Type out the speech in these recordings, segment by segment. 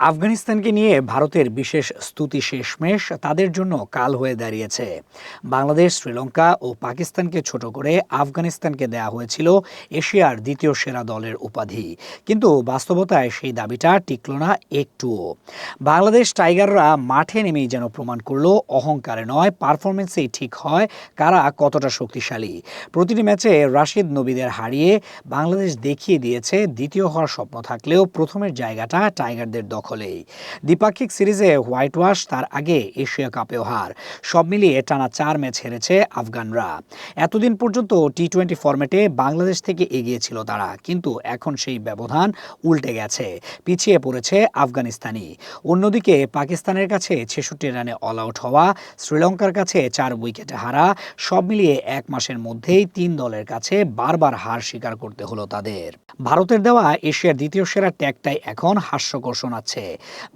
আফগানিস্তানকে নিয়ে ভারতের বিশেষ স্তুতি শেষমেশ তাদের জন্য কাল হয়ে দাঁড়িয়েছে। বাংলাদেশ, শ্রীলঙ্কা ও পাকিস্তানকে ছোট করে আফগানিস্তানকে দেয়া হয়েছিল এশিয়ার দ্বিতীয় সেরা দলের উপাধি। কিন্তু বাস্তবতায় সেই দাবিটা টিকল না একটুও। বাংলাদেশ টাইগাররা মাঠে নেমেই যেন প্রমাণ করল, অহংকারে নয় পারফরমেন্সেই ঠিক হয় কারা কতটা শক্তিশালী। প্রতিটি ম্যাচে রাশিদ নবীদের হারিয়ে বাংলাদেশ দেখিয়ে দিয়েছে দ্বিতীয় হওয়ার স্বপ্ন থাকলেও প্রথমের জায়গাটা টাইগারদের দখলেই দ্বিপাক্ষিক সিরিজে হোয়াইট ওয়াশ তার আগে এশিয়া কাপেও হার। সব মিলিয়ে টানা চার ম্যাচ হেরেছে আফগানরা। এতদিন পর্যন্ত টি টোয়েন্টি ফরম্যাটে বাংলাদেশ থেকে এগিয়ে ছিল তারা, কিন্তু এখন সেই ব্যবধান উল্টে গেছে। পিছিয়ে পড়েছে আফগানিস্তানি অন্যদিকে পাকিস্তানের কাছে ছেষট্টি রানে অল আউট হওয়া, শ্রীলঙ্কার কাছে চার উইকেটে হারা, সব মিলিয়ে এক মাসের মধ্যেই তিন দলের কাছে বারবার হার স্বীকার করতে হলো তাদের। ভারতের দেওয়া এশিয়ার দ্বিতীয় সেরা ট্যাগটাই এখন হাস্যকর শোনাচ্ছে।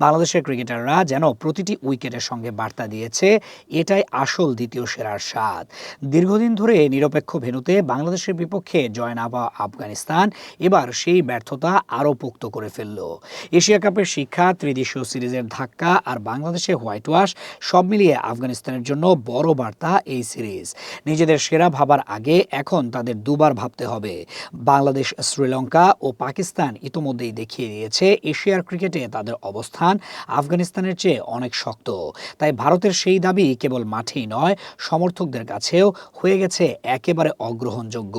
বাংলাদেশের ক্রিকেটাররা যেন প্রতিটি উইকেটের সঙ্গে বার্তা দিয়েছে, এটাই আসল দ্বিতীয় সেরার স্বাদ। দীর্ঘদিন ধরে নিরপেক্ষ ভেন্যুতে বাংলাদেশের বিপক্ষে জয় না পাওয়া আফগানিস্তান এবার সেই ব্যর্থতা আরও পোক্ত করে ফেলল। এশিয়া কাপের শিক্ষা, ত্রিদেশীয় সিরিজের ধাক্কা আর বাংলাদেশে হোয়াইট ওয়াশ সব মিলিয়ে আফগানিস্তানের জন্য বড় বার্তা এই সিরিজ। নিজেদের সেরা ভাবার আগে এখন তাদের দুবার ভাবতে হবে। বাংলাদেশ, শ্রীলঙ্কা ও পাকিস্তান ইতোমধ্যেই দেখিয়ে দিয়েছে, এশিয়ার ক্রিকেটে তাদের অবস্থান আফগানিস্তানের চেয়ে অনেক শক্ত। তাই ভারতের সেই দাবি কেবল মাঠেই নয়, সমর্থকদের কাছেও হয়ে গেছে একেবারে অগ্রহণযোগ্য।